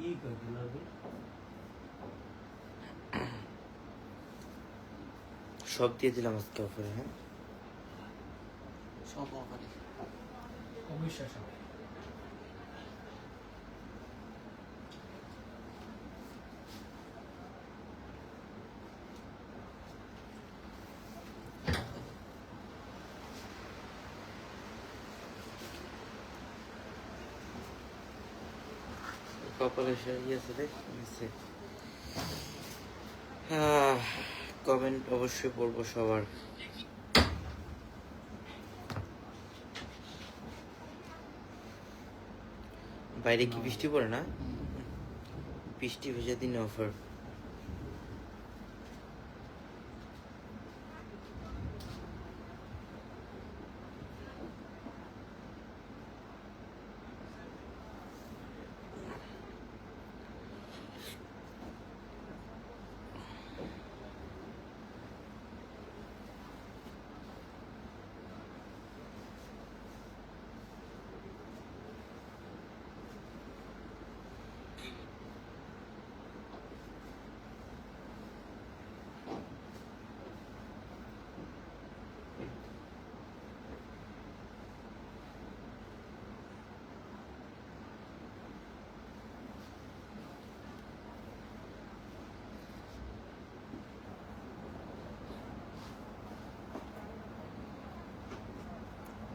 কি লাগবে? সব দিয়ে দিলাম আজকে অফারে হ্যাঁ? সব অফারে অবিশ্বাস কপালে ইয়ে আছে নিচে কমেন্ট অবশ্যই পড়ব সবার। বাইরে কি বৃষ্টি পড়ে না? বৃষ্টি ভেজা দিন অফার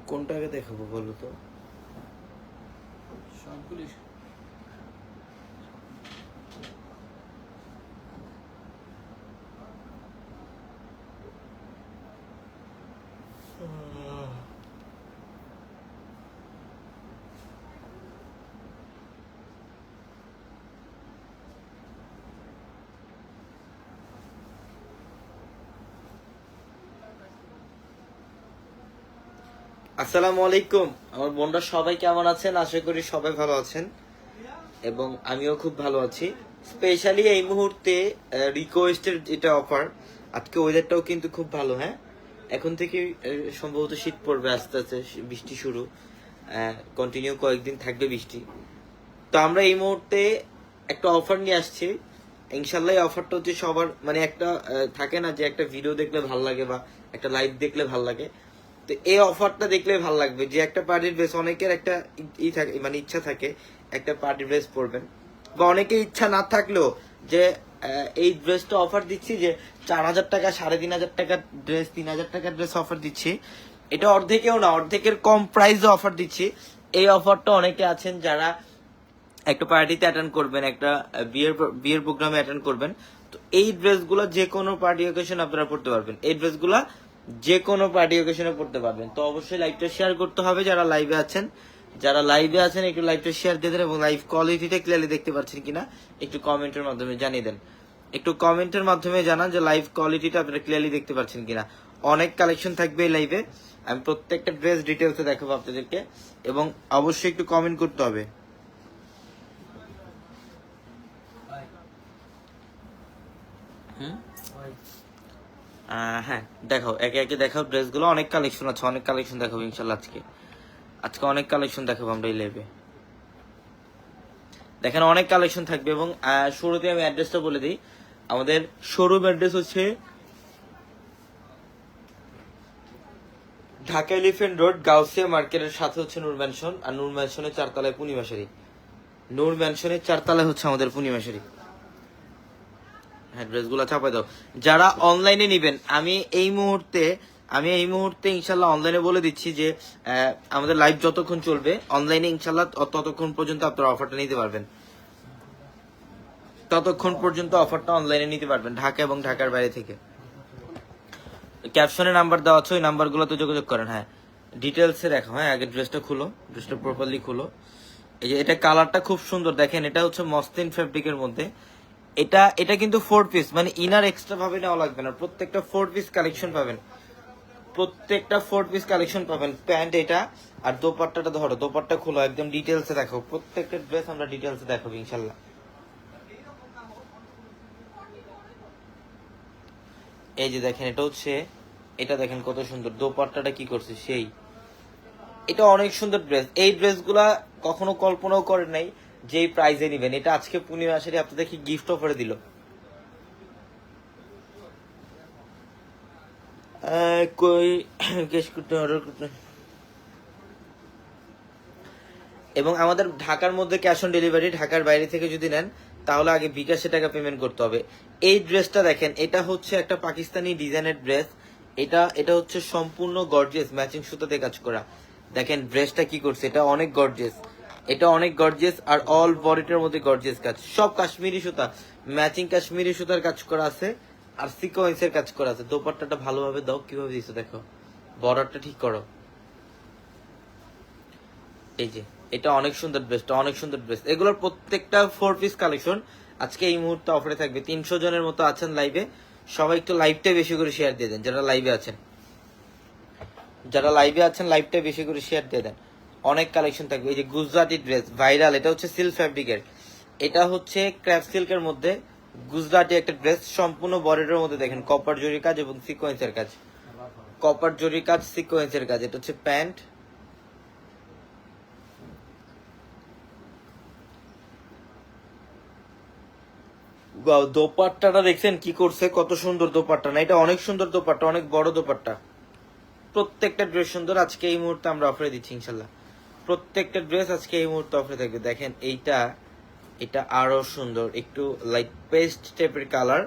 কোনটা আগে দেখাবো বলো তো? সবগুলি আসসালামু আলাইকুম। আমার বোনরা সবাই কেমন আছেন? আশা করি সবাই ভালো আছেন। এবং আমিও খুব ভালো আছি। স্পেশালি এই মুহূর্তে রিকোয়েস্টের যেটা অফার আজকে ওয়েদারটাও কিন্তু খুব ভালো হ্যাঁ? এখন থেকে সম্ভবত শীত পড়বে আস্তে আস্তে বৃষ্টি শুরু। কন্টিনিউ কয়েকদিন থাকবে বৃষ্টি। তো আমরা এই মুহূর্তে একটা অফার নিয়ে আসছি। ইনশাল্লাহ অফারটা হচ্ছে সবার মানে একটা থাকে না যে একটা ভিডিও দেখলে ভালো লাগে বা একটা লাইভ দেখলে ভালো লাগে। তো এই অফারটা দেখলে ভালো লাগবে যে একটা পার্টির ড্রেস অনেকের একটা ই- থাকে মানে ইচ্ছা থাকে, একটা পার্টির ড্রেস পরবেন। বা অনেকের ইচ্ছা না থাকলেও যে এই ড্রেসটা অফার দিচ্ছি যে চার হাজার টাকা, সাড়ে তিন হাজার টাকার ড্রেস তিন হাজার টাকার ড্রেস অফার দিচ্ছি। এটা অর্ধেকেও না, অর্ধেকের কম প্রাইসে অফার দিচ্ছি। এই অফারটা অনেকে আছেন যারা একটা পার্টিতে অ্যাটেন্ড করবেন, একটা বিয়ের বিয়ের প্রোগ্রামে অ্যাটেন্ড করবেন। তো এই ড্রেসগুলো যে কোনো পার্টি অকেশন আপনারা পড়তে পারবেন। এই ড্রেসগুলো যে কোনো পার্টি অকেশনে পড়তে পারবেন। তো অবশ্যই লাইভটা শেয়ার করতে হবে যারা লাইভে আছেন। যারা লাইভে আছেন, একটু লাইভটা শেয়ার দিয়ে দেন এবং লাইভ কোয়ালিটিটা ক্লিয়ারলি দেখতে পাচ্ছেন কিনা, একটু কমেন্টের মাধ্যমে জানিয়ে দেন। একটু কমেন্টের মাধ্যমে জানান যে লাইভ কোয়ালিটিটা আপনারা ক্লিয়ারলি দেখতে পাচ্ছেন কিনা। অনেক কালেকশন থাকবে এই লাইভে আমি প্রত্যেকটা ড্রেস ডিটেলসে দেখাবো আপনাদেরকে। এবং অবশ্যই একটু কমেন্ট করতে হবে। হুম? হ্যাঁ দেখাও, একে একে দেখাও ড্রেসগুলো অনেক কালেকশন আছে, অনেক কালেকশন দেখাবো ইনশাল্লাহ আজকে। আজকে অনেক কালেকশন দেখাবো আমরা এই লেবে দেখেন, অনেক কালেকশন থাকবে এবং শুরুতে আমি অ্যাড্রেসটা বলে দিই। আমাদের শোরুম অ্যাড্রেস হচ্ছে ঢাকা এলিফেন্ট রোড গাউসিয়া মার্কেটের সাথে হচ্ছে নূর ম্যানশন আর নূর ম্যানশনের চারতলায় পূর্ণিমাশারি নূর ম্যানশনের চারতলায় হচ্ছে আমাদের পূর্ণিমাশারি হ্যাঁ ড্রেসগুলো চাপাই দাও। যারা অনলাইনে নেবেন, আমি এই মুহূর্তে, আমি এই মুহূর্তে ইনশাল্লাহ অনলাইনে বলে দিচ্ছি যে আমাদের লাইভ যতক্ষণ চলবে অনলাইনে ইনশাল্লাহ ততক্ষণ পর্যন্ত আপনারা অফারটা নিতে পারবেন। ততক্ষণ পর্যন্ত অফারটা অনলাইনে নিতে পারবেন, ঢাকা এবং ঢাকার বাইরে থেকে। ক্যাপশনে নাম্বার দেওয়া আছে, ওই নাম্বারগুলোতে যোগাযোগ করেন হ্যাঁ। ডিটেলসে দেখো হ্যাঁ আগে ড্রেসটা খুলো ড্রেসটা প্রপারলি খুলো। এই যে, এটা কালারটা খুব সুন্দর, দেখেন, এটা হচ্ছে মসলিন ফেব্রিকের মধ্যে। এটা এটা কিন্তু ফোর পিস মানে ইনার এক্সট্রা ভাবে নেওয়া লাগবে না। প্রত্যেকটা ফোর পিস কালেকশন পাবেন। প্রত্যেকটা ফোর পিস কালেকশন পাবেন। প্যান্ট এটা আর দোপাট্টাটা ধরো, দোপাট্টা খুলো, একদম ডিটেলসে দেখো। প্রত্যেকটা ড্রেস আমরা ডিটেলসে দেখাবো, ইনশাল্লাহ। এই যে দেখেন, এটা হচ্ছে, এটা দেখেন কত সুন্দর। দোপাট্টাটা কি করছে? সেই। এটা অনেক সুন্দর ড্রেস এই ড্রেসগুলা কখনো কল্পনাও করেন নাই। যেই প্রাইজে নেবেন। এটা আজকে পূর্ণিমা মাসেরই আপনাদের কি গিফট অফারে দিল। কই এবং আমাদের ঢাকার মধ্যে ক্যাশ অন ডেলিভারি ঢাকার বাইরে থেকে যদি নেন, তাহলে আগে বিকাশে টাকা পেমেন্ট করতে হবে। এই ড্রেসটা দেখেন, এটা হচ্ছে একটা পাকিস্তানি ডিজাইনের ড্রেস এটা এটা হচ্ছে সম্পূর্ণ গর্জিয়াস ম্যাচিং সুতাতে কাজ করা। দেখেন ড্রেসটা কি করছে, এটা অনেক গর্জিয়াস এটা অনেক গর্জিয়াস আর অল বডিটার মধ্যে গর্জিয়াস কাজ। সব কাশ্মীরি সুতা ম্যাচিং কাশ্মীরি সুতার কাজ করা আছে আর সিকোয়েন্সের কাজ করা আছে। দোপাট্টাটা ভালোভাবে দাও, কীভাবে দিছো দেখো। বর্ডারটা ঠিক করো। এই যে, এটা অনেক সুন্দর ড্রেসটা অনেক সুন্দর ড্রেস এগুলোর প্রত্যেকটা ফোর পিস কালেকশন আজকে এই মুহূর্তে অফারে থাকবে। তিনশো জনের মতো আছেন লাইভে সবাই একটু লাইভটা বেশি করে শেয়ার দিয়ে দেন, যারা লাইভে আছেন। যারা লাইভে আছেন লাইভটা বেশি করে শেয়ার দিয়ে দেন। অনেক কালেকশন থাকবে। এই যে গুজরাটি ড্রেস ভাইরাল এটা হচ্ছে সিল্ক ফ্যাব্রিকের এটা হচ্ছে ক্র্যাপ সিল্কের মধ্যে গুজরাটি একটা ড্রেস সম্পূর্ণ বডিটার মধ্যে দেখেন কপার জরি কাজ এবং সিকোয়েন্সের কাজ। কপার জরি কাজ সিকোয়েন্সের কাজ। এটা হচ্ছে প্যান্ট দোপাট্টাটা দেখছেন কি করছে? কত সুন্দর দোপাট্টা না? এটা অনেক সুন্দর দোপাট্টা, অনেক বড় দোপাট্টা। প্রত্যেকটা ড্রেস সুন্দর। আজকে এই মুহূর্তে আমরা অফারে দিচ্ছি, ইনশাল্লাহ। প্রত্যেকটা ড্রেস আজকে এই মুহূর্তে অফারে থাকবে। দেখেন এইটা, এটা আরও সুন্দর। একটু লাইক পেস্ট টাইপের কালার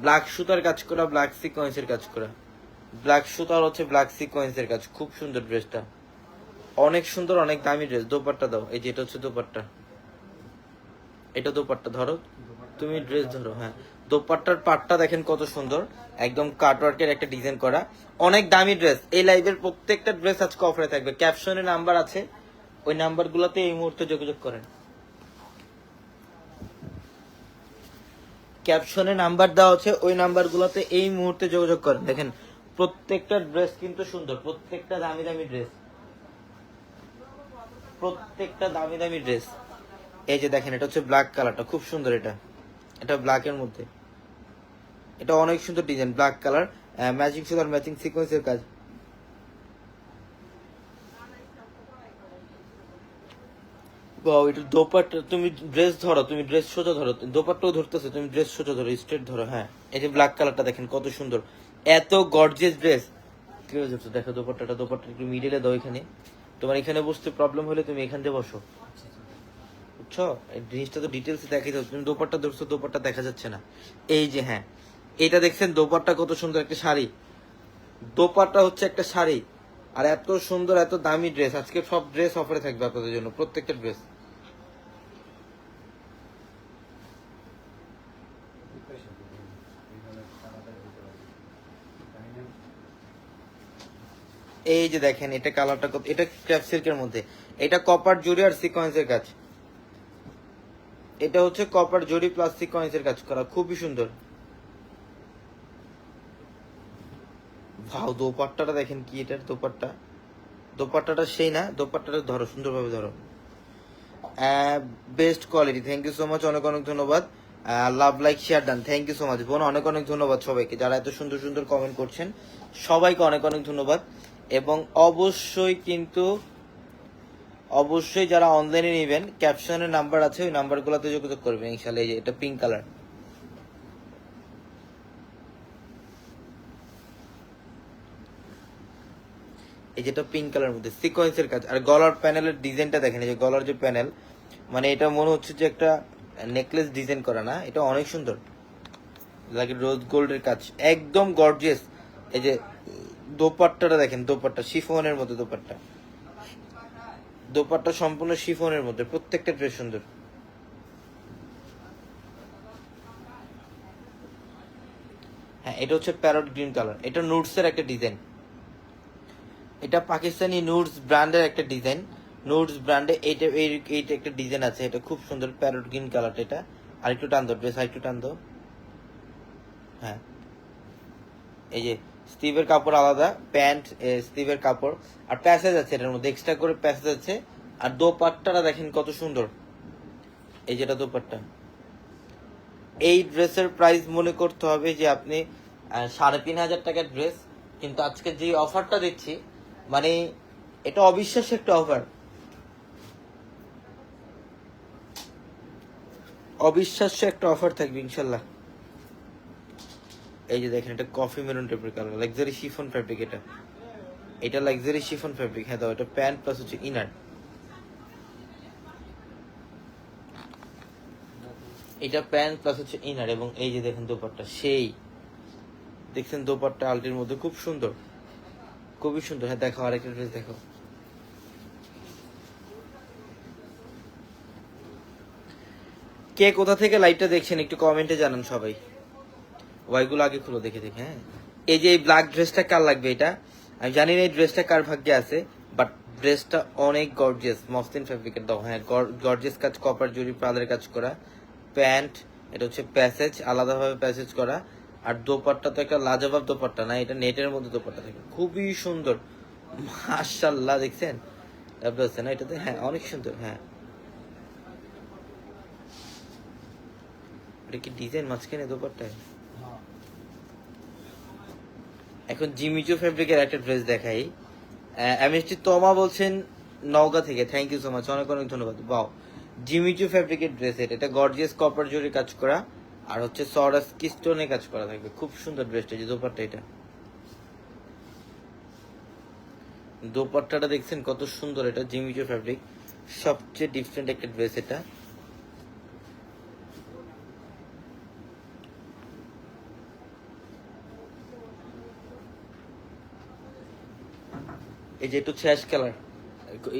ব্ল্যাক সুতার কাজ করা ব্ল্যাক সিকোয়েন্সের কাজ করা। ব্ল্যাক সুতার হচ্ছে ব্ল্যাক সিকোয়েন্সের কাজ। খুব সুন্দর ড্রেসটা অনেক সুন্দর, অনেক দামি ড্রেস দোপাট্টা দাও। এই যে এটা হচ্ছে দোপাট্টা। এটা দোপাট্টা ধরো। তুমি ড্রেস ধরো হ্যাঁ। দোপাট্টার পাটটা দেখেন কত সুন্দর। একদম কাটওয়ার্কের একটা ডিজাইন করা। অনেক দামি ড্রেস এই লাইভের প্রত্যেকটা ড্রেস আজকে অফারে থাকবে। ক্যাপশনে নাম্বার আছে। ওই নাম্বারগুলোতে এই মুহূর্তে যোগাযোগ করেন। ক্যাপশনে নাম্বার দেওয়া আছে, ওই নাম্বারগুলোতে এই মুহূর্তে যোগাযোগ করেন। দেখেন, প্রত্যেকটা ড্রেস কিন্তু সুন্দর, প্রত্যেকটা দামি দামি ড্রেস। প্রত্যেকটা দামি দামি ড্রেস। এই যে দেখেন, এটা হচ্ছে ব্ল্যাক কালারটা খুব সুন্দর এটা। এটা ব্ল্যাকের মধ্যে। এটা অনেক সুন্দর ডিজাইন ব্ল্যাক কালার ম্যাচিং সুতার ম্যাচিং সিকোয়েন্সের কাজ। এটা দোপাট্টা, তুমি ড্রেস ধরো, তুমি ড্রেস সোজা ধরো, দোপাট্টাও ধরতেছো, তুমি ড্রেস সোজা ধরো স্ট্রেট ধরো হ্যাঁ। এই যে ব্ল্যাক কালারটা দেখেন, কত সুন্দর। এত গর্জিয়াস ড্রেস কীভাবে ধরছো দেখো দোপাট্টাটা দোপাট্টা একটু মিডিলে দাও এখানে। তোমার এখানে বসতে প্রবলেম হলে তুমি এখান দিয়ে বসো। বুঝছ? এই জিনিসটা তো ডিটেলস দেখাই যাচ্ছে তুমি দোপাট্টা ধরছো, দোপাট্টা দেখা যাচ্ছে না। এই যে হ্যাঁ। এটা দেখছেন, দোপাট্টা কত সুন্দর একটা শাড়ি। দোপাট্টা হচ্ছে একটা শাড়ি। আর এত সুন্দর, এত দামি ড্রেস আজকে সব ড্রেস অফারে থাকবে আপনাদের জন্য, প্রত্যেকটা ড্রেস এই যে দেখেন, এটা কালারটা এটা ক্র্যাপ সিল্কের মধ্যে। এটা কপার জুড়ি আর সিকোয়েন্সের কাজ। এটা হচ্ছে কপার জরি প্লাস সিকোয়েন্সের কাজ করা। খুবই সুন্দর। ভাও, দোপাট্টাটা দেখেন কি এটার দোপাট্টা? দোপাট্টাটা সেই না, দোপাট্টাটা ধরো, সুন্দরভাবে ধরো। Best quality thank you so much অনেক অনেক ধন্যবাদ। Love like share done thank you so much বোন, অনেক অনেক ধন্যবাদ সবাইকে, যারা এত সুন্দর সুন্দর কমেন্ট করছেন, সবাইকে অনেক অনেক ধন্যবাদ। এবং অবশ্যই কিন্তু, অবশ্যই যারা অনলাইনে নেবেন ক্যাপশনের নাম্বার আছে, ওই নাম্বারগুলোতে যোগাযোগ করবেন ইনশাল্লাহ এই যে এটা পিঙ্ক কালার এই যেটা পিঙ্ক কালার মধ্যে সিকোয়েন্সের কাজ। আর গলার প্যানেলের ডিজাইনটা দেখেন, এই যে গলার যে প্যানেল মানে এটা মনে হচ্ছে যে একটা নেকলেস ডিজাইন করা না, এটা অনেক সুন্দর। লাগে রোজ গোল্ডের কাজ, একদম গর্জিয়াস এই যে দোপাট্টাটা দেখেন, দোপাট্টা শিফনের মধ্যে দোপাট্টা। দোপাট্টা সম্পূর্ণ শিফনের মধ্যে, প্রত্যেকটা ড্রেস সুন্দর। হ্যাঁ এটা হচ্ছে প্যারট গ্রিন কালার এটা নুটস এর একটা ডিজাইন এটা পাকিস্তানি নুডস ব্র্যান্ডের একটা ডিজাইন। নুডস ব্র্যান্ডে এইটা, এই- এইটা একটা ডিজাইন আছে। এটা খুব সুন্দর প্যারট গ্রিন কালারটা এটা। আর একটু টান দাও ড্রেস আর একটু টান দাও হ্যাঁ। এই যে স্টিভের কাপড় আলাদা, প্যান্ট স্টিভের কাপড়। আর প্যাসেজ আছে এটার মধ্যে এক্সট্রা করে প্যাসেজ আছে। আর দোপাট্টাটা দেখেন কত সুন্দর। এই যেটা দোপাট্টা। এই ড্রেসের প্রাইস মনে করতে হবে যে আপনি সাড়ে তিন হাজার টাকার ড্রেস কিন্তু আজকে যে অফারটা দিচ্ছি মানে এটা অবিশ্বাস্য একটা অফার অবিশ্বাস্য একটা অফার থাকবে, ইনশাল্লাহ। এই যে দেখেন, এটা কফি মেরুন টাইপের কালার লাক্সারি শিফন ফ্যাব্রিক এটা। এটা লাক্সারি শিফন ফ্যাব্রিক হ্যাঁ দাও, এটা প্যান্ট প্লাস হচ্ছে ইনার এটা প্যান্ট প্লাস হচ্ছে ইনার এবং এই যে দেখেন দোপাট্টা, সেই। দেখছেন দোপাট্টা আলটির মধ্যে খুব সুন্দর। খুবই সুন্দর। হ্যাঁ দেখো, আরেকটা ড্রেস দেখো। কে কোথা থেকে লাইভটা দেখছেন একটু কমেন্টে জানান সবাই। ওয়াইগুলো আগে খুলো, দেখে দেখে হ্যাঁ। এই যে এই ব্ল্যাক ড্রেসটা কার লাগবে এটা? আমি জানি না এই ড্রেসটা কার ভাগ্যে আছে বাট ড্রেসটা অনেক গর্জিয়াস মসলিন ফ্যাব্রিকের দাও। হ্যাঁ গর্জিয়াস কাজ কপার জুড়ি প্রালের কাজ করা, প্যান্ট, এটা হচ্ছে প্যাসেজ আলাদাভাবে প্যাসেজ করা। আর দোপাট্টা তো একটা লাজবাব দোপাট্টা না, এটা নেটের মধ্যে দোপাট্টা থাকে। খুবই সুন্দর। মাশাল্লাহ দেখছেন? এটাতে হ্যাঁ অনেক সুন্দর হ্যাঁ। এটা কি ডিজাইন মাঝখানে দোপাট্টায়? এখন জিমিচু ফেব্রিকের একটা ড্রেস দেখাই। এমএসটি তমা বলছেন নওগাঁ থেকে। থ্যাংক ইউ সো মাচ অনেক অনেক ধন্যবাদ। বাও জিমিচু ফেব্রিকের ড্রেস এটা। এটা গর্জিয়াস কপার জরি কাজ করা। আর হচ্ছে সরাস স্টোনে কাজ করা থাকবে। খুব সুন্দর ড্রেসটা যে দোপাট্টা এটা। দোপাট্টাটা দেখছেন কত সুন্দর এটা জিমিচু ফেব্রিক সবচেয়ে ডিফারেন্ট একটা ড্রেস এটা। এই যে একটু শেষ কালার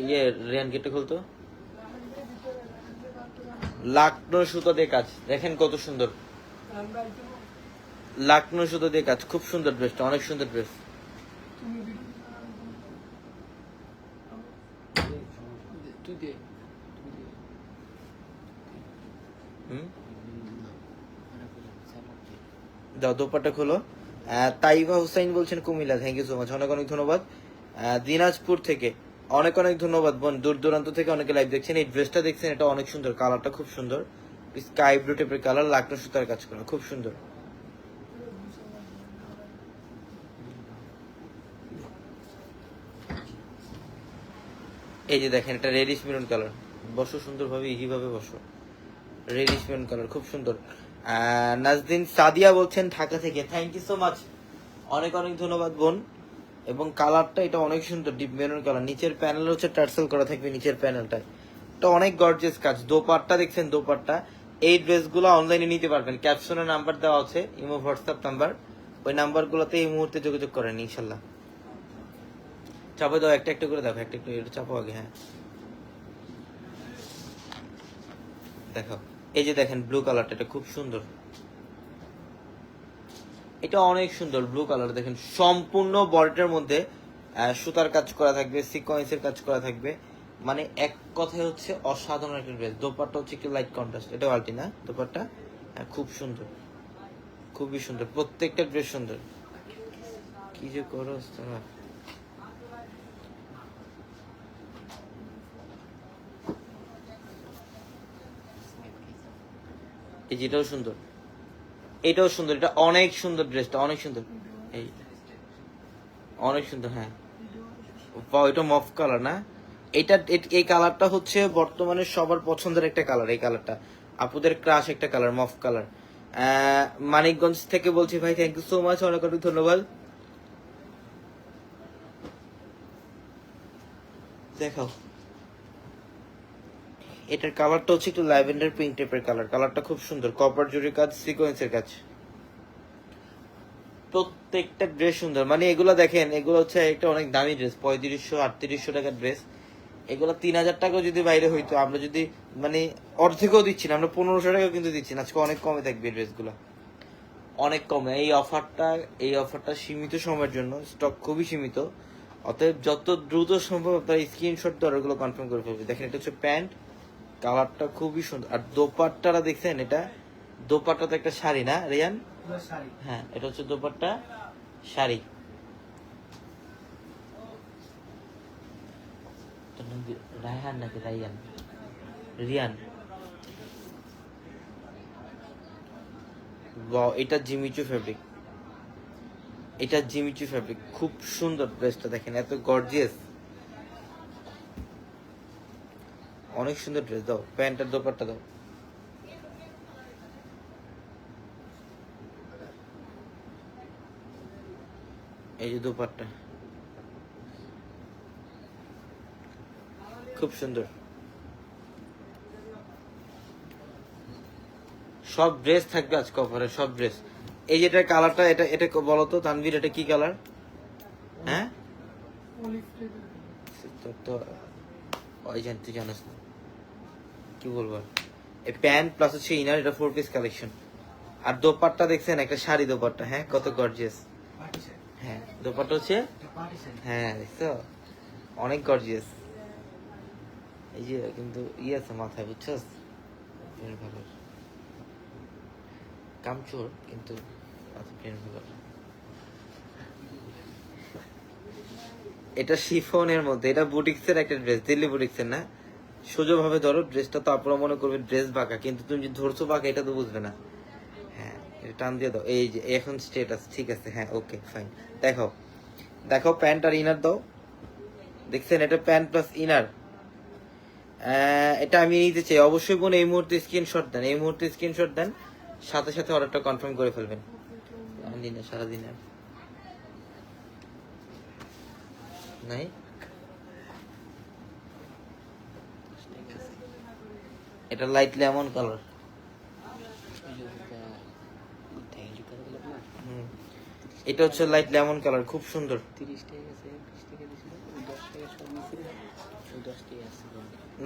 ইয়ে রিয়ান গেটে খুলতো। লাকনো সুতো দিয়ে কাজ। দেখেন কত সুন্দর। লাকনো সুতো দিয়ে কাজ। খুব সুন্দর ড্রেসটা, অনেক সুন্দর ড্রেস। দাও দোপাটা খোলো। তাইবা হুসাইন বলছেন Comilla. Thank you so much অনেক অনেক ধন্যবাদ। দিনাজপুর থেকে অনেক অনেক ধন্যবাদ বোন। দূর দূরান্ত থেকে অনেকে লাইভ দেখছেন। এই ড্রেসটা দেখছেন, এটা অনেক সুন্দর কালারটা খুব সুন্দর। স্কাই ব্লু টাইপের কালার লাকনো সুতার কাজ করা, খুব সুন্দর। এই যে দেখেন, এটা রেডিশ মেরুন কালার বসো সুন্দরভাবে ইজিভাবে বসো। রেডিশ মেরুন কালার খুব সুন্দর। নাজদিন সাদিয়া বলছেন ঢাকা থেকে। থ্যাংক ইউ সো মাচ অনেক অনেক ধন্যবাদ বোন। এবং কালারটা এটা অনেক সুন্দর ডিপ মেরুন কালার নিচের প্যানেল হচ্ছে টার্সেল করা থাকবে নিচের প্যানেলটা এটা অনেক গর্জিয়াস কাজ। দোপাট্টা দেখছেন দোপাট্টা? এই ড্রেসগুলো অনলাইনে নিতে পারবেন। ক্যাপশনে নাম্বার দেওয়া আছে, ইমো হোয়াটসঅ্যাপ নাম্বার ওই নাম্বারগুলোতে এই মুহূর্তে যোগাযোগ করেন, ইনশাল্লাহ। চাপা দাও, একটা একটা করে দেখো, একটা একটু এটা চাপো আগে হ্যাঁ। দেখো, এই যে দেখেন ব্লু কালারটা এটা খুব সুন্দর। এটা অনেক সুন্দর ব্লু কালার দেখেন। সম্পূর্ণ বডিটার মধ্যে সুতার কাজ করা থাকবে সিকোয়েন্সের কাজ করা থাকবে। মানে এক কথায় হচ্ছে অসাধারণ একটা ড্রেস দোপাট্টা হচ্ছে একটু লাইট কন্ট্রাস্ট এটা আলটি না? দোপাট্টা? হ্যাঁ খুব সুন্দর। খুবই সুন্দর, প্রত্যেকটা ড্রেস সুন্দর। কি যে করো তোরা। এই যেটাও সুন্দর। এটাও সুন্দর, এটা অনেক সুন্দর ড্রেসটা অনেক সুন্দর। এই, অনেক সুন্দর হ্যাঁ। এটা মফ কালার না? এটা এই কালারটা হচ্ছে বর্তমানে সবার পছন্দের একটা কালার এই কালারটা আপুদের ক্রাশ একটা কালার মফ কালার মানিকগঞ্জ থেকে বলছি, ভাই থ্যাংক ইউ সো মাচ অনেক অনেক ধন্যবাদ। দেখাও। এটার কালারটা হচ্ছে একটু ল্যাভেন্ডার পিঙ্ক টাইপের কালার কালারটা খুব সুন্দর। কপার জুড়ি কাজ সিকোয়েন্সের কাজ। প্রত্যেকটা ড্রেস সুন্দর। মানে এগুলো দেখেন, এগুলো হচ্ছে একটা অনেক দামি ড্রেস পঁয়ত্রিশশো, আটত্রিশশো টাকার ড্রেস এগুলো তিন হাজার টাকাও যদি বাইরে হইতো, আমরা যদি মানে অর্ধেকও দিচ্ছি না, আমরা পনেরোশো টাকাও কিন্তু দিচ্ছি না। আজকে অনেক কমে থাকবে ড্রেসগুলো অনেক কমে। এই অফারটা এই অফারটা সীমিত সময়ের জন্য স্টক খুবই সীমিত। অতএব যত দ্রুত সম্ভব আপনার স্ক্রিনশট দ্বারা ওগুলো কনফার্ম করে ফেলবে দেখেন এটা হচ্ছে প্যান্ট। কালারটা খুবই সুন্দর আর দোপাট্টাটা দেখছেন এটা? দোপাট্টা তো একটা শাড়ি না, রিয়ান? হ্যাঁ এটা হচ্ছে দোপাট্টা শাড়ি? রায়হান নাকি রাইয়ান রিয়ান। এটা জিমিচু ফেব্রিক এটা জিমিচু ফেব্রিক খুব সুন্দর ড্রেসটা দেখেন, এত গর্জিয়াস অনেক সুন্দর ড্রেস দাও প্যান্টের দোপারটা দাও। এই যে দোপারটা খুব সুন্দর। সব ড্রেস থাকবে আজ কভারে সব ড্রেস এই যেটা কালারটা এটা এটা বলো তো তানভীর এটা কি কালার হ্যাঁ? তো ওই জানতে জানাস না। কি বলব? এই প্যান্ট প্লাস হচ্ছে ইনার এটা ফোর পিস কালেকশন আর দোপাট্টা দেখছেন একটা শাড়ি দোপাট্টা হ্যাঁ? কত গর্জিয়াস হ্যাঁ দোপাট্টা হচ্ছে? হ্যাঁ দেখছ? অনেক গর্জিয়াস এই যে কিন্তু ই আছে মাথায় ভালো কামচোর কিন্তু এটা শিফনের মধ্যে এটা বুটিক্সের একটা ড্রেস দিল্লি বুটিক্সের না? সোজাভাবে ধরো ড্রেসটা তো আপনারা মনে করবে ড্রেস বাঁকা, কিন্তু তুমি যদি ধরছো বাঁকা, এটা তো বুঝবে না। হ্যাঁ এটা টান দিয়ে দাও। এই যে, এখন স্টেটাস ঠিক আছে হ্যাঁ ওকে ফাইন দেখো দেখো প্যান্ট আর ইনার দাও। দেখছেন, এটা প্যান্ট প্লাস ইনার এটা আমি নিতে চাই। অবশ্যই বোন, এই মুহূর্তে স্ক্রিনশট দেন। এই মুহূর্তে স্ক্রিনশট দেন। সাথে সাথে অর্ডারটা কনফার্ম করে ফেলবেন। দিনে সারাদিন নাই? এটা লাইট লেমন কালার এটা হচ্ছে লাইট লেমন কালার খুব সুন্দর।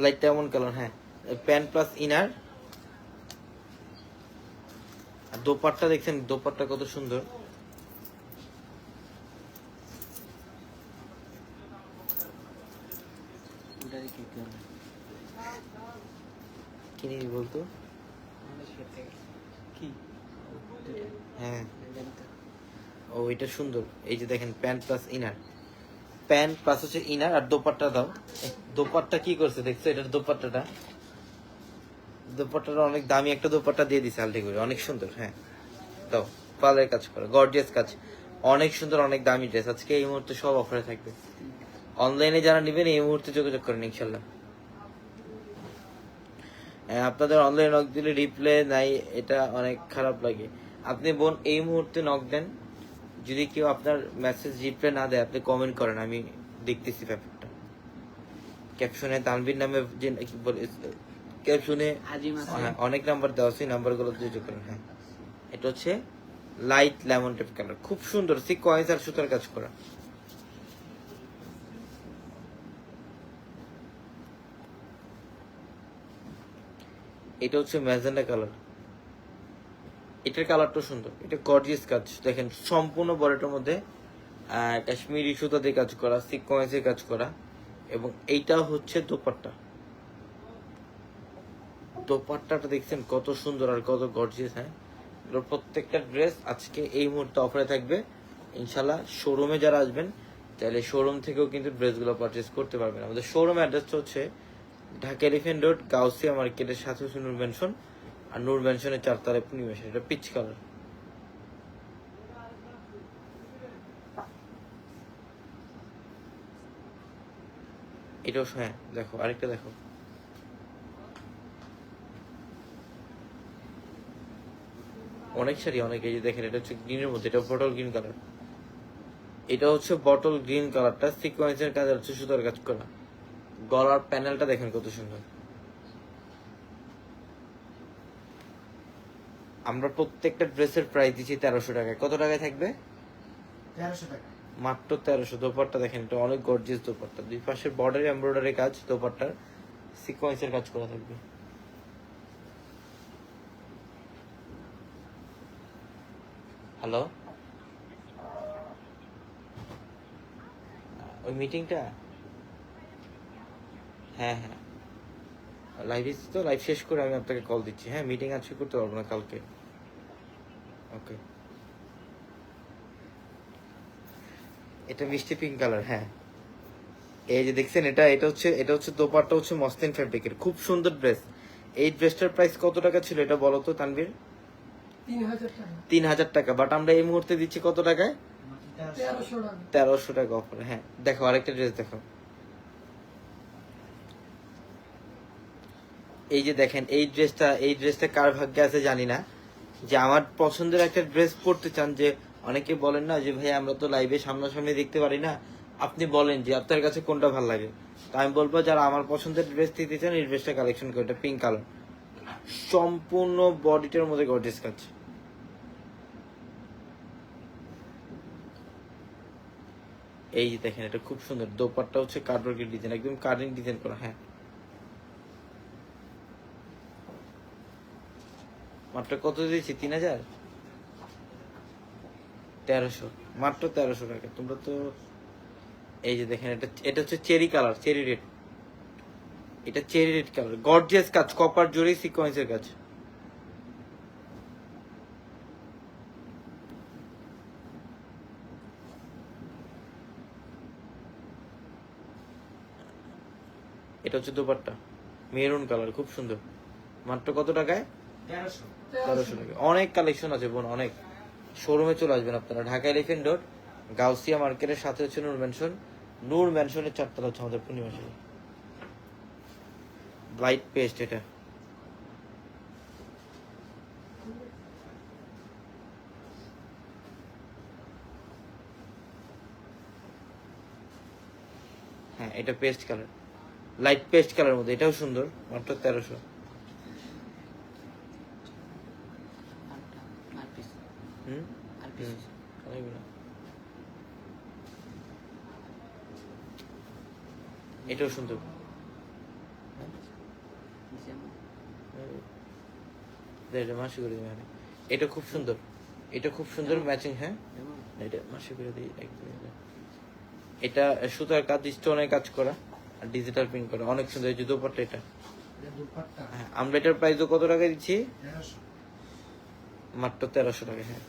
লাইট লেমন কালার হ্যাঁ। প্যান্ট প্লাস ইনার আর দোপাট্টা দেখছেন, দোপাট্টা কত সুন্দর ওটারই কি করবে কি নিবি বলতো? হ্যাঁ। ও এটা সুন্দর। এই যে দেখেন pant plus inner. Pant plus হচ্ছে ইনার আর দোপাট্টা দাও। দোপাট্টা কি করছে দেখছ? এটার দোপাট্টাটা? দোপাট্টাটা অনেক দামি একটা দোপাট্টা দিয়ে দিছে আলটি করে অনেক সুন্দর হ্যাঁ। দাও পালের কাজ করো। গর্জিয়াস কাজ। অনেক সুন্দর অনেক দামি ড্রেস। আজকে এই মুহূর্তে সব অফারে থাকবে। অনলাইনে যারা নেবেন এই মুহূর্তে যোগাযোগ করেন ইনশাল্লাহ। আপনাদের অনলাইন নক দিলে রিপ্লে নাই এটা অনেক খারাপ লাগে। আপনি বোন এই মুহূর্তে নক দেন। যদি কেউ আপনার মেসেজ রিপ্লে না দেয় আপনি কমেন্ট করেন আমি দেখতেছি ব্যাপারটা। ক্যাপশনে তানভীর নামে যে কি বলে ক্যাপশনে অনেক নাম্বার দেওয়া সেই নাম্বারগুলো যোগাযোগ করেন হ্যাঁ। এটা হচ্ছে লাইট লেমন টেপ কালার খুব সুন্দর সি কয়েন্স আর সুতার কাজ করা। এটা হচ্ছে ম্যাজেন্ডা কালার। এটার কালারটা সুন্দর। এটা গর্জিয়াস কাজ। দেখেন, সম্পূর্ণ বডিটার মধ্যে কাশ্মীরি সুতা দিয়ে কাজ করা সিকোয়েন্সে কাজ করা। এবং এইটা হচ্ছে দোপাট্টা। দোপাট্টাটা দেখছেন কত সুন্দর আর কত গর্জিয়াস হ্যাঁ? প্রত্যেকটা ড্রেস আজকে এই মুহূর্তে অফারে থাকবে। ইনশাল্লাহ শোরুমে যারা আসবেন, তাহলে শোরুম থেকেও কিন্তু ড্রেসগুলো পারচেস করতে পারবেন। আমাদের শোরুম অ্যাড্রেসটা হচ্ছে ঢাকা এলিফেন্ট রোড, গাউসিয়া মার্কেটের সাথে হচ্ছে নূর ম্যানশন আর নূর ম্যানশনের চারতলায় পূর্ণিমাসের এটা পিচ কালার এটাও হ্যাঁ দেখো, আরেকটা দেখো। অনেক শাড়ি, অনেক এই যে দেখেন, এটা হচ্ছে গ্রিনের মধ্যে, এটা বটল গ্রিন কালার এটা হচ্ছে বটল গ্রিন কালারটা সিকোয়েন্সের কাজ হচ্ছে সুতার কাজ করা। গলার প্যানেলটা দেখেন কত সুন্দর। আমরা প্রত্যেকটা ড্রেসের প্রাইস দিচ্ছি তেরোশো টাকায়। কত টাকায় থাকবে? তেরোশো টাকা মাত্র তেরোশো। দোপাট্টা দেখেন এটা অনেক গর্জিয়াস দোপাট্টা। দুই পাশের বর্ডারে এমব্রয়ডারি কাজ দোপাট্টার সিকোয়েন্সের কাজ করা থাকবে। হ্যালো ওই মিটিংটা হ্যাঁ হ্যাঁ। লাইভ তো লাইভ শেষ করে আমি আপনাকে কল দিচ্ছি। হ্যাঁ মিটিং আজকে করতে পারব না কালকে। ওকে এটা মিষ্টি পিঙ্ক কালার হ্যাঁ। এই যে দেখছেন এটা এটা হচ্ছে এটা হচ্ছে দোপাট্টা হচ্ছে মসলিন ফ্যাব্রিকের খুব সুন্দর ড্রেস এই ড্রেসটার প্রাইস কত টাকা ছিল এটা বলো তো তানভীর? তিন হাজার টাকা। বাট আমরা এই মুহূর্তে দিচ্ছি কত টাকায়? তেরোশো টাকা। তেরোশো টাকা অফার হ্যাঁ। দেখো আরেকটা ড্রেস দেখো। এই যে দেখেন, এই ড্রেসটা এই ড্রেসটা কার ভাগ্যে আছে জানি না, যে আমার পছন্দের একটা ড্রেস পরতে চান, যে অনেকে বলেন না যে, ভাই, আমরা তো লাইভে সামনাসামনি দেখতে পারি না। আপনি বলেন যে, আপনার কাছে কোনটা ভালো লাগে? তো আমি বলব, যারা আমার পছন্দের ড্রেস দিতে চান, এই ড্রেসটা কালেকশন করে পিঙ্ক কালার সম্পূর্ণ বডিটার মধ্যে গর্জেস কাজ। এই যে দেখেন, এটা খুব সুন্দর। দোপাট্টা হচ্ছে কার্ডওয়ার্কের ডিজাইন একদম কার্ডিং ডিজাইন করা হ্যাঁ। মাত্র কত দিয়েছি? তিন হাজার? তেরোশো। মাত্র তেরোশো টাকা। তোমরা তো এই যে দেখেন, এটা এটা হচ্ছে চেরি কালার, চেরি রেড। এটা চেরি রেড কালার। গর্জিয়াস কাজ, কপার জরি সিকোয়েন্সের কাজ। এটা হচ্ছে দোপাট্টা। মেরুন কালার, খুব সুন্দর। মাত্র কত টাকায়? তেরোশো। তেরোশো টাকা। অনেক কালেকশন আছে বোন, অনেক। শোরুমে চলে আসবেন আপনারা। ঢাকা এলিফেন্ট রোড গাউসিয়া মার্কেটের সাথে হচ্ছে নূর ম্যানশন নূর ম্যানশনের চারতলা হচ্ছে আমাদের পূর্ণিমা শাড়ি লাইট পেস্ট এটা। হ্যাঁ এটা paste colour light paste colour মধ্যে, এটাও সুন্দর, মাত্র তেরোশো আটটা আর পিস হুম আর হুম, এটাও সুন্দর এটা মাসি করে দিবে এখানে। এটা খুব সুন্দর এটা খুব সুন্দর ম্যাচিং হ্যাঁ এটা মাসি করে দিই এটা সুতার কাজ স্টোনের কাজ করা আর ডিজিটাল প্রিন্ট করা অনেক সুন্দর এই যে দোপাট্টা এটা হ্যাঁ আমরা এটার প্রাইস কত টাকা দিচ্ছি মাত্র তেরোশো টাকা হ্যাঁ।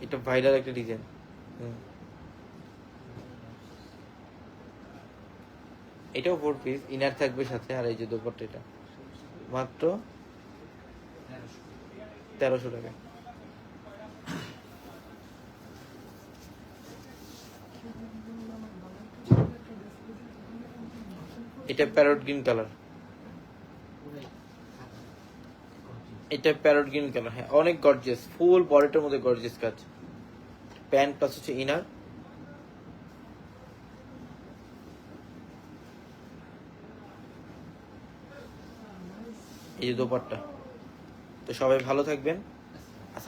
এটা ভাইরাল একটা ডিজাইন। এটাও ফোর পিস ইনার থাকবে সাথে আর এই যে দোপাট্টা এটা। মাত্র তেরোশো। তেরোশো টাকা। এটা প্যারট গ্রিন কালার এটা প্যারট গ্রিন কালার হ্যাঁ অনেক গর্জিয়াস ফুল বডিটার মধ্যে গর্জিয়াস কাজ। প্যান্ট প্লাস হচ্ছে ইনার এই যে দোপাট্টা। তো সবাই ভালো থাকবেন।